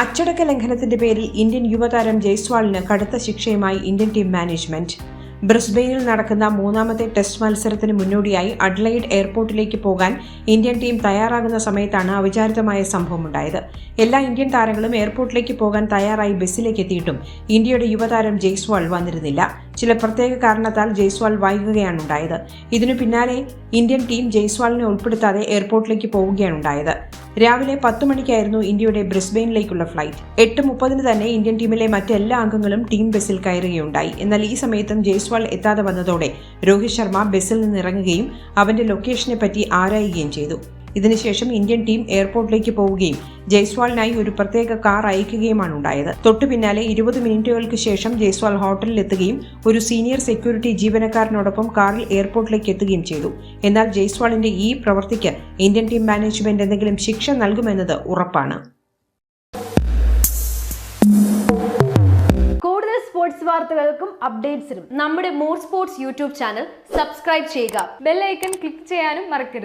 അച്ചടക്ക ലംഘനത്തിന്റെ പേരിൽ ഇന്ത്യൻ യുവതാരം ജയ്സ്വാളിന് കടുത്ത ശിക്ഷയുമായി ഇന്ത്യൻ ടീം മാനേജ്മെന്റ്. ബ്രിസ്ബെയിനിൽ നടക്കുന്ന മൂന്നാമത്തെ ടെസ്റ്റ് മത്സരത്തിന് മുന്നോടിയായി അഡ്ലൈഡ് എയർപോർട്ടിലേക്ക് പോകാൻ ഇന്ത്യൻ ടീം തയ്യാറാകുന്ന സമയത്താണ് അവിചാരിതമായ സംഭവമുണ്ടായത്. എല്ലാ ഇന്ത്യൻ താരങ്ങളും എയർപോർട്ടിലേക്ക് പോകാൻ തയ്യാറായി ബസ്സിലേക്ക് എത്തിയിട്ടും ഇന്ത്യയുടെ യുവതാരം ജയ്സ്വാൾ വന്നിരുന്നില്ല. ചില പ്രത്യേക കാരണത്താൽ ജയ്സ്വാൾ വൈകുകയാണ് ഉണ്ടായത് ഇതിനു പിന്നാലെ ഇന്ത്യൻ ടീം ജയ്സ്വാളിനെ ഉൾപ്പെടുത്താതെ എയർപോർട്ടിലേക്ക് പോവുകയാണ് ഉണ്ടായത് രാവിലെ പത്ത് മണിക്കായിരുന്നു ഇന്ത്യയുടെ ബ്രിസ്ബെയിനിലേക്കുള്ള ഫ്ലൈറ്റ് എട്ട് മുപ്പതിന് തന്നെ ഇന്ത്യൻ ടീമിലെ മറ്റെല്ലാ അംഗങ്ങളും ടീം ബസ്സിൽ കയറുകയുണ്ടായി. എന്നാൽ ഈ സമയത്തും ജയ്സ്വാൾ എത്താതെ വന്നതോടെ രോഹിത് ശർമ്മ ബസ്സിൽ നിന്നിറങ്ങുകയും അവന്റെ ലൊക്കേഷനെ പറ്റി ആരായുകയും ചെയ്തു. ഇതിനുശേഷം ഇന്ത്യൻ ടീം എയർപോർട്ടിലേക്ക് പോവുകയും ജയ്സ്വാളിനായി ഒരു പ്രത്യേക കാർ അയക്കുകയുമാണ് ഉണ്ടായത്. തൊട്ടു പിന്നാലെ ഇരുപത് മിനിറ്റുകൾക്ക് ശേഷം ജയ്സ്വാൾ ഹോട്ടലിൽ എത്തുകയും ഒരു സീനിയർ സെക്യൂരിറ്റി ജീവനക്കാരനോടൊപ്പം കാറിൽ എയർപോർട്ടിലേക്ക് എത്തുകയും ചെയ്തു. എന്നാൽ ജയ്സ്വാളിന്റെ ഈ പ്രവൃത്തിക്ക് ഇന്ത്യൻ ടീം മാനേജ്മെന്റ് എന്തെങ്കിലും ശിക്ഷ നൽകുമെന്നത് ഉറപ്പാണ്. കൂടുതൽ സ്പോർട്സ് വാർത്തകൾക്കും അപ്ഡേറ്റ്സിനും നമ്മുടെ more sports YouTube channel subscribe ചെയ്യുക. ബെല്ലൈക്കൺ ക്ലിക്ക് ചെയ്യാനും മറക്കരുത്.